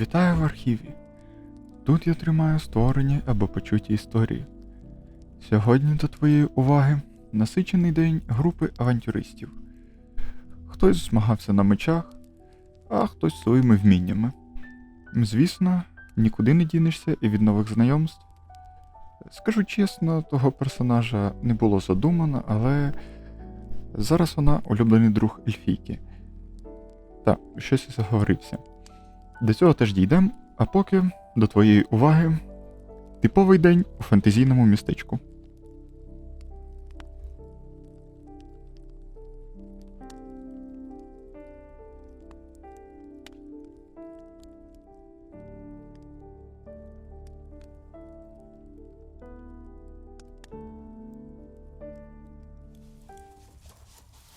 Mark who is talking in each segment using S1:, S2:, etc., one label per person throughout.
S1: Вітаю в архіві. Тут я тримаю створені або почуті історії. Сьогодні до твоєї уваги насичений день групи авантюристів. Хтось змагався на мечах, а хтось своїми вміннями. Звісно, нікуди не дінешся і від нових знайомств. Скажу чесно, того персонажа не було задумано, але зараз вона улюблений друг Ельфійки. Так, щось я заговорився. До цього теж дійдемо, а поки до твоєї уваги типовий день у фентезійному містечку.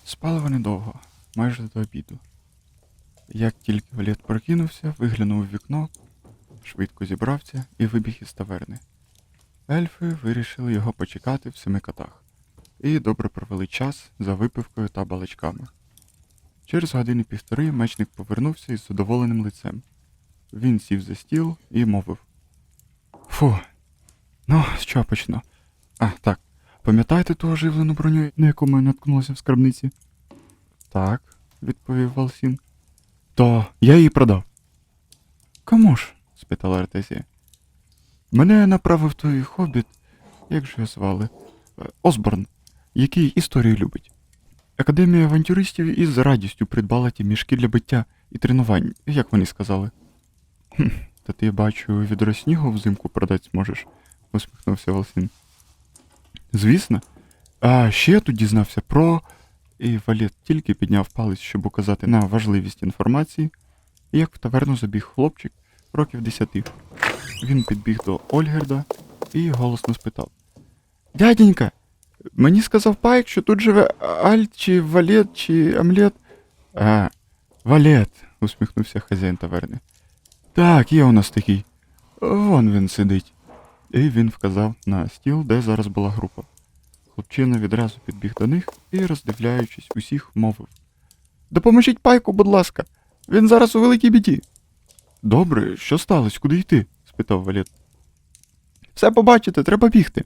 S1: Спали вони довго, майже до обіду. Як тільки Валет прокинувся, виглянув у вікно, швидко зібрався і вибіг із таверни. Ельфи вирішили його почекати в семи котах і добре провели час за випивкою та балачками. Через години півтори мечник повернувся із задоволеним лицем. Він сів за стіл і мовив: Фу, ну, чого почну? А, так. Пам'ятаєте ту оживлену броню, на яку ми наткнулися в скарбниці? Так, відповів Валсін. То я її продав. Кому ж? спитала Артезія. Мене направив той хобіт, як же його звали? Е, Осборн, який історію любить. Академія авантюристів із радістю придбала ті мішки для биття і тренувань, як вони сказали. Хм, та ти, бачу, відро снігу взимку продати зможеш, усміхнувся Волсін. Звісно. А ще я тут дізнався про. І Валет тільки підняв палець, щоб указати на важливість інформації, як в таверну забіг хлопчик років десяти. Він підбіг до Ольгерда і голосно спитав: Дяденька, мені сказав Пайк, що тут живе Альт, чи Валет, чи Амлет. А, Валет, усміхнувся хазяїн таверни. Так, є у нас такий. Вон він сидить. І він вказав на стіл, де зараз була група. Хлопчина відразу підбіг до них і, роздивляючись усіх, мовив. Допоможіть пайку, будь ласка, він зараз у великій біді. Добре, що сталося, куди йти? спитав Валет. Все побачите, треба бігти.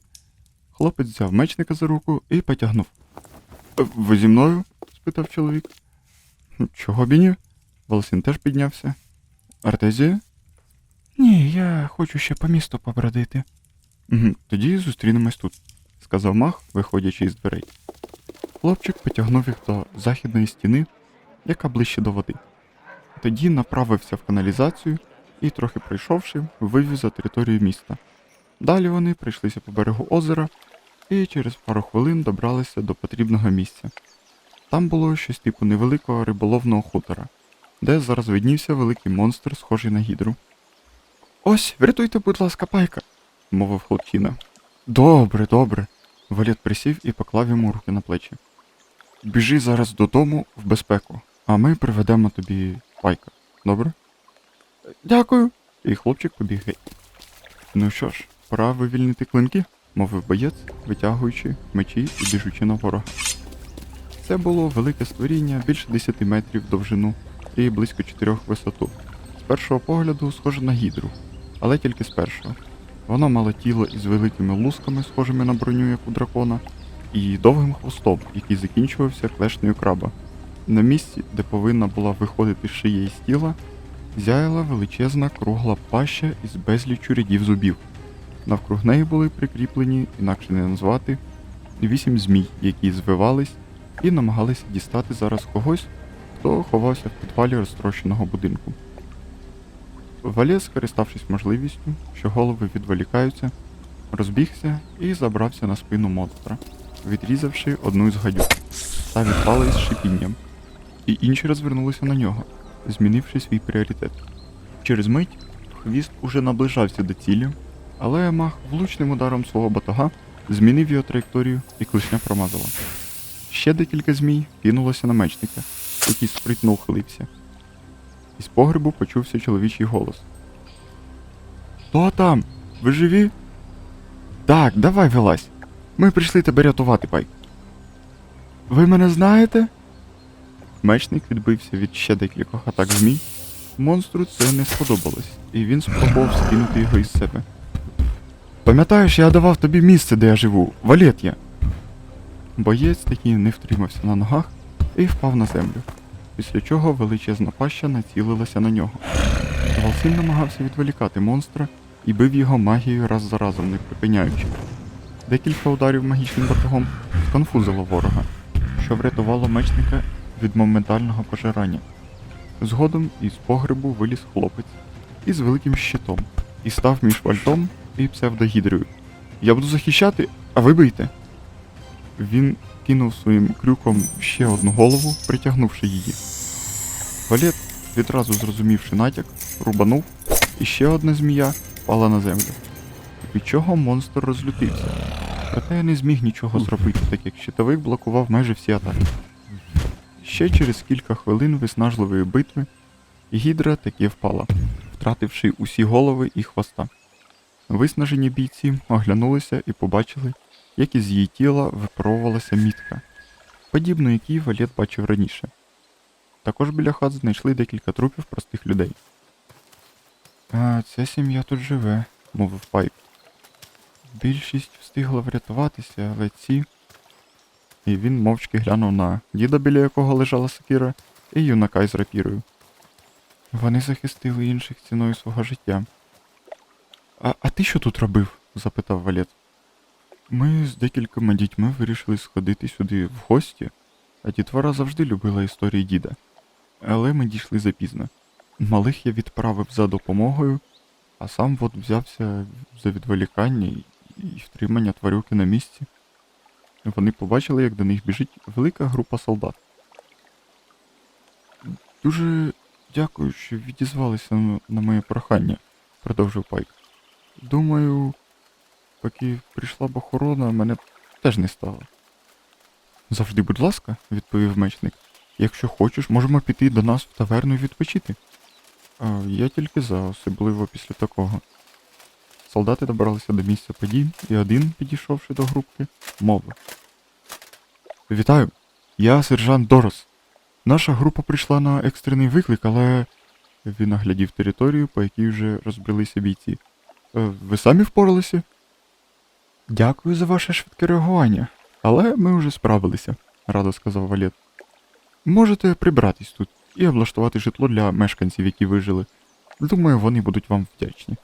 S1: Хлопець взяв мечника за руку і потягнув. «Е, Ви зі мною? спитав чоловік. Чого б і ні?» Волосін теж піднявся. Артезія? Ні, я хочу ще по місту побродити. Тоді зустрінемось тут, сказав мах, виходячи із дверей. Хлопчик потягнув їх до західної стіни, яка ближче до води. Тоді направився в каналізацію і, трохи пройшовши, вивів за територію міста. Далі вони прийшлися по берегу озера і через пару хвилин добралися до потрібного місця. Там було щось типу невеликого риболовного хутора, де зараз виднівся великий монстр, схожий на гідру. Ось, врятуйте, будь ласка, пайка, мовив хлопчина. Добре, добре. Валет присів і поклав йому руки на плечі. Біжи зараз додому в безпеку, а ми приведемо тобі пайка. Добре? Дякую. І хлопчик побіг геть. Ну що ж, пора вивільнити клинки, мовив боєць, витягуючи мечі і біжучи на ворога. Це було велике створіння більше 10 метрів довжину і близько 4 в висоту. З першого погляду схоже на гідру, але тільки з першого. Воно мало тіло із великими лусками, схожими на броню, як у дракона, і довгим хвостом, який закінчувався клешнею краба. На місці, де повинна була виходити шия із тіла, зяяла величезна кругла паща із безліччю рядів зубів. Навкруг неї були прикріплені, інакше не назвати, вісім змій, які звивались і намагалися дістати зараз когось, хто ховався в підвалі розтрощеного будинку. Валє, скориставшись можливістю, що голови відволікаються, розбігся і забрався на спину монстра, відрізавши одну із гадюк, та відпали із шипінням, і інші розвернулися на нього, змінивши свій пріоритет. Через мить хвіст уже наближався до цілі, але мах влучним ударом свого батога змінив його траєкторію і клишня промазала. Ще декілька змій кинулося на мечника, який спритно ухилився. Із погребу почувся чоловічий голос. Хто там? Ви живі? Так, давай вилазь. Ми прийшли тебе рятувати, Пайк. Ви мене знаєте? Мечник відбився від ще декількох атак змій Монстру це не сподобалось, і він спробував скинути його із себе. Пам'ятаєш, я давав тобі місце, де я живу, валет я. Боєць таки не втримався на ногах і впав на землю, після чого величезна паща націлилася на нього. Валсин намагався відволікати монстра і бив його магією раз за разом, не припиняючи. Декілька ударів магічним батогом сконфузило ворога, що врятувало мечника від моментального пожирання. Згодом із погребу виліз хлопець із великим щитом і став між вальтом і псевдогідрою. Я буду захищати, а ви бийте. Він кинув своїм крюком ще одну голову, притягнувши її. Валет, відразу зрозумівши натяк, рубанув, і ще одна змія впала на землю. Від чого монстр розлютився. Проте я не зміг нічого зробити, так як щитовик блокував майже всі атаки. Ще через кілька хвилин виснажливої битви гідра таки впала, втративши усі голови і хвоста. Виснажені бійці оглянулися і побачили, як із її тіла випаровувалася мітка, подібну якій Валет бачив раніше. Також біля хат знайшли декілька трупів простих людей. А ця сім'я тут живе, мовив Пайк. Більшість встигла врятуватися, але ці. І він мовчки глянув на діда, біля якого лежала сокира, і юнака із рапірою. Вони захистили інших ціною свого життя. А, а ти що тут робив? запитав Валет. Ми з декількома дітьми вирішили сходити сюди в гості, а дітвора завжди любила історії діда. Але ми дійшли запізно. Малих я відправив за допомогою, а сам от взявся за відволікання і, втримання тварюки на місці. Вони побачили, як до них біжить велика група солдат. Дуже дякую, що відізвалися на моє прохання, продовжив Пайк. Думаю, поки прийшла б охорона, мене теж не стало. Завжди, будь ласка, відповів мечник. Якщо хочеш, можемо піти до нас в таверну і відпочити. А, я тільки за, особливо після такого. Солдати добралися до місця подій, і один, підійшовши до групки, мовив. Вітаю, я сержант Дорос. Наша група прийшла на екстрений виклик, але. Він оглядів територію, по якій вже розбрелися бійці. «Е, Ви самі впоралися? Дякую за ваше швидке реагування, але ми вже справилися, радо сказав Валет. Можете прибратись тут і облаштувати житло для мешканців, які вижили. Думаю, вони будуть вам вдячні.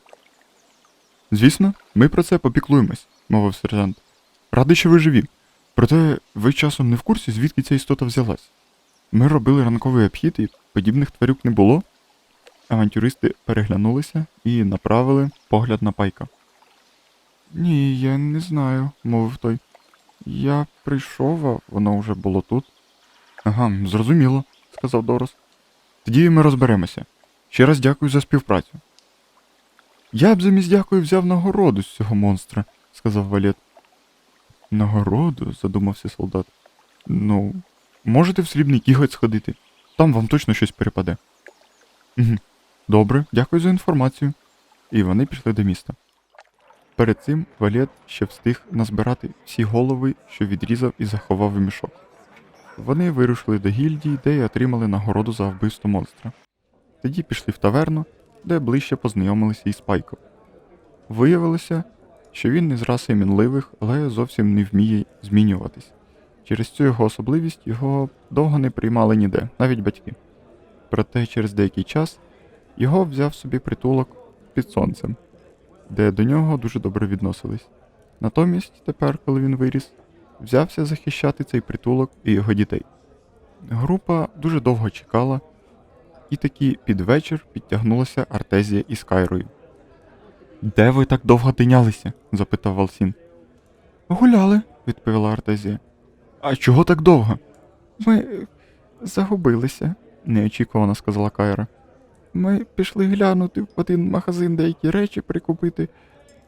S1: Звісно, ми про це попіклуємось, мовив сержант. Радий, що ви живі. Проте ви часом не в курсі, звідки ця істота взялась. Ми робили ранковий обхід і подібних тварюк не було. Авантюристи переглянулися і направили погляд на пайка. Ні, я не знаю, мовив той. Я прийшов, а воно вже було тут. Ага, зрозуміло, сказав Дорос. Тоді ми розберемося. Ще раз дякую за співпрацю. Я б замість дякую взяв нагороду з цього монстра, сказав Валет. Нагороду? задумався солдат. Ну, можете в срібний кіготь сходити. Там вам точно щось перепаде. Добре, дякую за інформацію. І вони пішли до міста. Перед цим Валет ще встиг назбирати всі голови, що відрізав і заховав у мішок. Вони вирушили до гільдії, де й отримали нагороду за вбивство монстра. Тоді пішли в таверну, де ближче познайомилися із Пайком. Виявилося, що він не з раси мінливих, але зовсім не вміє змінюватись. Через цю його особливість його довго не приймали ніде, навіть батьки. Проте через деякий час його взяв собі притулок під сонцем, де до нього дуже добре відносились. Натомість, тепер, коли він виріс, взявся захищати цей притулок і його дітей. Група дуже довго чекала, і таки під вечір підтягнулася Артезія із Кайрою. Де ви так довго тинялися? запитав Валсін. Гуляли, відповіла Артезія. А чого так довго? Ми е, загубилися, неочікувано сказала Кайра. Ми пішли глянути в один магазин деякі речі прикупити,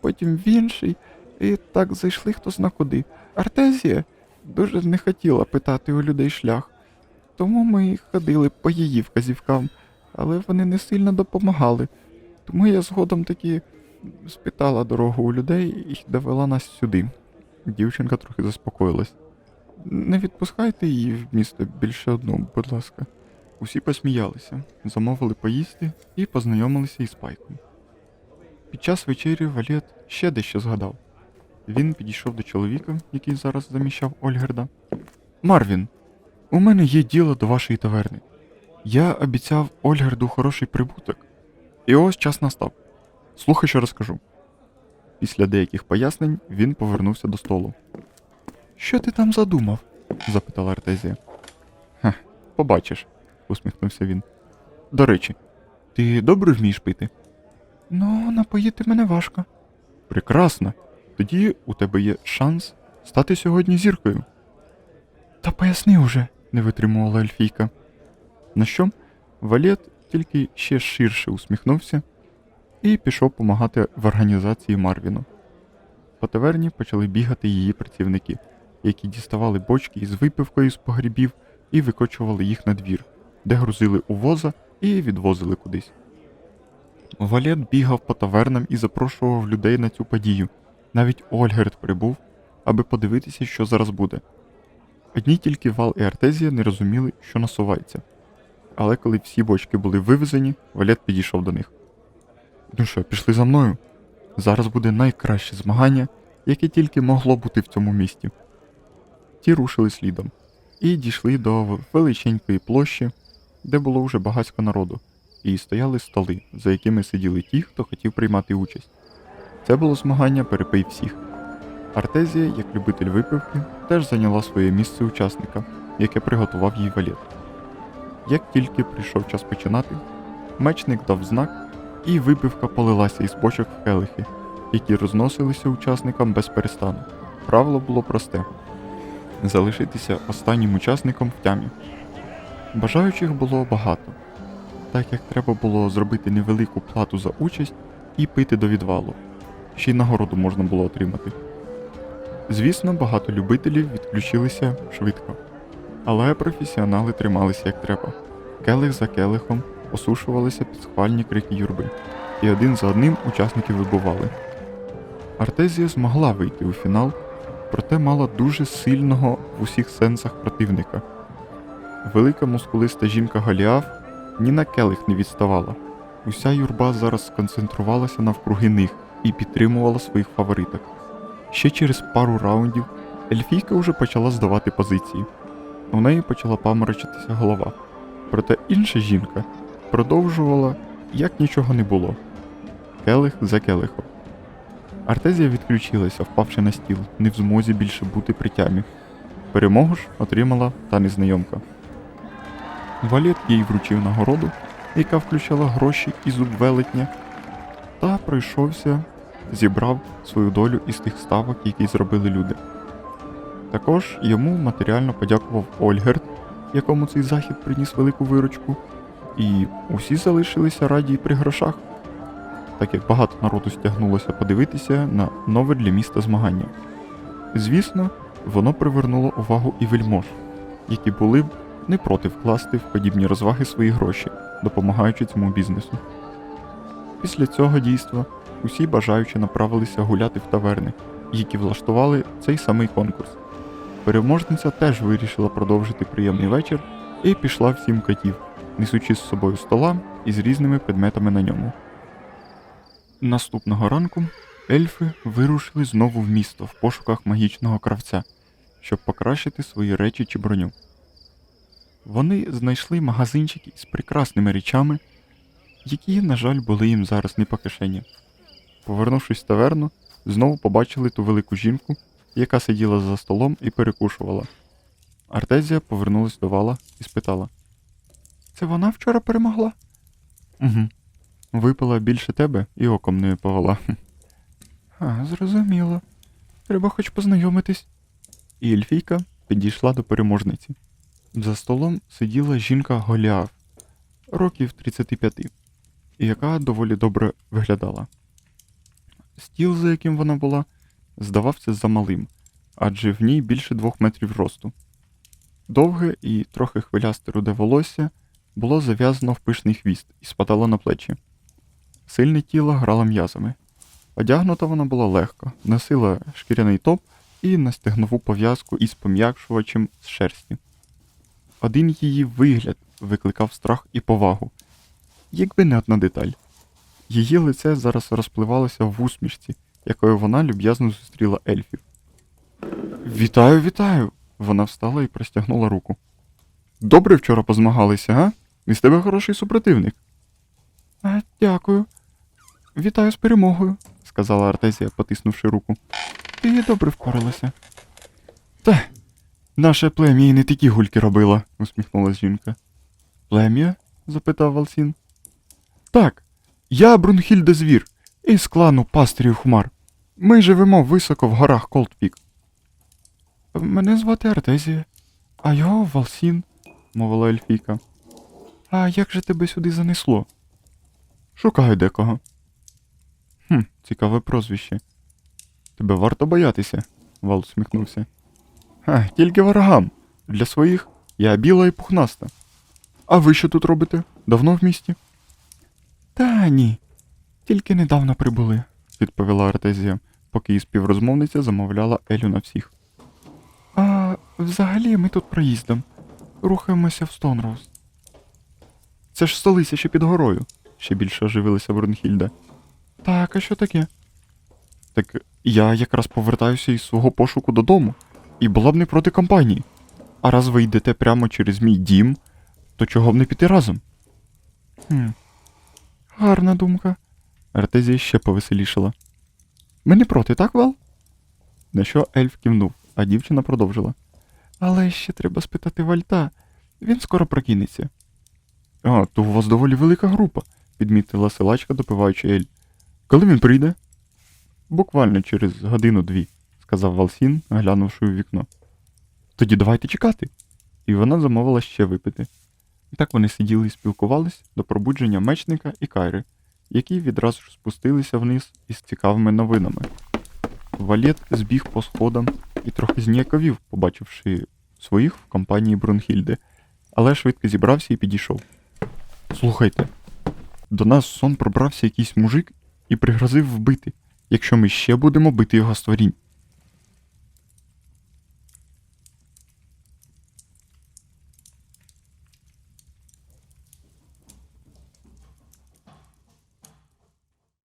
S1: потім в інший, і так зайшли хто зна куди. Артезія дуже не хотіла питати у людей шлях, тому ми ходили по її вказівкам, але вони не сильно допомагали. Тому я згодом таки спитала дорогу у людей і довела нас сюди. Дівчинка трохи заспокоїлась. Не відпускайте її в місто більше одну, будь ласка. Усі посміялися, замовили поїсти і познайомилися із пайком. Під час вечері Валет ще дещо згадав. Він підійшов до чоловіка, який зараз заміщав Ольгерда. Марвін, у мене є діло до вашої таверни. Я обіцяв Ольгерду хороший прибуток. І ось час настав. Слухай, що розкажу. Після деяких пояснень він повернувся до столу. Що ти там задумав? запитала Артезія. Хе, побачиш, усміхнувся він. До речі, ти добре вмієш пити? Ну, напоїти мене важко. Прекрасно. Тоді у тебе є шанс стати сьогодні зіркою. Та поясни уже, не витримувала Ельфійка. На що Валет тільки ще ширше усміхнувся і пішов помагати в організації Марвіну. По таверні почали бігати її працівники, які діставали бочки із випивкою з погрібів і викочували їх на двір, де грузили у воза і відвозили кудись. Валет бігав по тавернам і запрошував людей на цю подію. Навіть Ольгерт прибув, аби подивитися, що зараз буде. Одні тільки Вал і Артезія не розуміли, що насувається. Але коли всі бочки були вивезені, Валет підійшов до них. Ну що, пішли за мною? Зараз буде найкраще змагання, яке тільки могло бути в цьому місті. Ті рушили слідом і дійшли до величенької площі, де було вже багатько народу, і стояли столи, за якими сиділи ті, хто хотів приймати участь. Це було змагання перепий всіх. Артезія, як любитель випивки, теж зайняла своє місце учасника, яке приготував їй валет. Як тільки прийшов час починати, мечник дав знак, і випивка полилася із бочок в келихи, які розносилися учасникам без перестану. Правило було просте залишитися останнім учасником в тямі. Бажаючих було багато, так як треба було зробити невелику плату за участь і пити до відвалу. Ще й нагороду можна було отримати. Звісно, багато любителів відключилися швидко, але професіонали трималися як треба. Келих за келихом осушувалися під схвальні крики юрби, і один за одним учасники вибували. Артезія змогла вийти у фінал, проте мала дуже сильного в усіх сенсах противника. Велика мускулиста жінка Голіаф ні на келих не відставала. Уся юрба зараз сконцентрувалася навкруги них і підтримувала своїх фавориток. Ще через пару раундів Ельфійка вже почала здавати позиції. У неї почала паморочитися голова. Проте інша жінка продовжувала, як нічого не було. Келих за келихом. Артезія відключилася, впавши на стіл, не в змозі більше бути при тямі. Перемогу ж отримала та незнайомка. Валет їй вручив нагороду, яка включала гроші і зуб велетня, та пройшовся, зібрав свою долю із тих ставок, які зробили люди. Також йому матеріально подякував Ольгерт, якому цей захід приніс велику виручку, і усі залишилися раді при грошах, так як багато народу стягнулося подивитися на нове для міста змагання. Звісно, воно привернуло увагу і вельмож, які були не проти вкласти в подібні розваги свої гроші, допомагаючи цьому бізнесу. Після цього дійства усі бажаючі направилися гуляти в таверни, які влаштували цей самий конкурс. Переможниця теж вирішила продовжити приємний вечір і пішла в сім котів, несучи з собою стола із різними предметами на ньому. Наступного ранку ельфи вирушили знову в місто в пошуках магічного кравця, щоб покращити свої речі чи броню. Вони знайшли магазинчики з прекрасними речами, які, на жаль, були їм зараз не по кишені. Повернувшись в таверну, знову побачили ту велику жінку, яка сиділа за столом і перекушувала. Артезія повернулась до вала і спитала: Це вона вчора перемогла? Угу. Випила більше тебе і оком не повела. А, зрозуміло. Треба хоч познайомитись. І Ельфійка підійшла до переможниці. За столом сиділа жінка Голіаф, років 35, яка доволі добре виглядала. Стіл, за яким вона була, здавався замалим, адже в ній більше двох метрів росту. Довге і трохи хвилясте руде волосся було зав'язано в пишний хвіст і спадало на плечі. Сильне тіло грало м'язами. Одягнута вона була легко, носила шкіряний топ і настигнову пов'язку із пом'якшувачем з шерсті. Один її вигляд викликав страх і повагу. Якби не одна деталь. Її лице зараз розпливалося в усмішці, якою вона люб'язно зустріла ельфів. Вітаю, вітаю! Вона встала і простягнула руку. Добре вчора позмагалися, га? Із тебе хороший супротивник. А, дякую. Вітаю з перемогою, сказала Артезія, потиснувши руку. Ти добре впоралася. Та, наше плем'я і не такі гульки робила, усміхнулась жінка. Плем'я? запитав Валсін. Так, я Брунхільда Звір, із клану пастирів Хмар. Ми живемо високо в горах Колдпік. Мене звати Артезія, а його Валсін, мовила Ельфійка. А як же тебе сюди занесло? Шукаю декого. Хм, цікаве прозвище. Тебе варто боятися, Вал усміхнувся. Ха, тільки ворогам. Для своїх я біла і пухнаста. А ви що тут робите? Давно в місті? Та ні. Тільки недавно прибули, відповіла Артезія, поки її співрозмовниця замовляла Елю на всіх. А взагалі ми тут проїздом. Рухаємося в Стонроуз. Це ж столиця ще під горою, ще більше оживилася Брунхільда. Так, а що таке? Так я якраз повертаюся із свого пошуку додому, і була б не проти компанії. А раз ви йдете прямо через мій дім, то чого б не піти разом? Хм. Гарна думка. Артезія ще повеселішала. Ми не проти, так, Вал? На що ельф кивнув, а дівчина продовжила. Але ще треба спитати Вальта. Він скоро прокинеться. А, то у вас доволі велика група, підмітила силачка, допиваючи Ель. Коли він прийде? Буквально через годину-дві, сказав Валсін, глянувши у вікно. Тоді давайте чекати. І вона замовила ще випити. І так вони сиділи і спілкувались до пробудження мечника і Кайри, які відразу ж спустилися вниз із цікавими новинами. Валет збіг по сходам і трохи зніяковів, побачивши своїх в компанії Брунхільди, але швидко зібрався і підійшов. Слухайте, до нас сон пробрався якийсь мужик і пригрозив вбити, якщо ми ще будемо бити його створінь.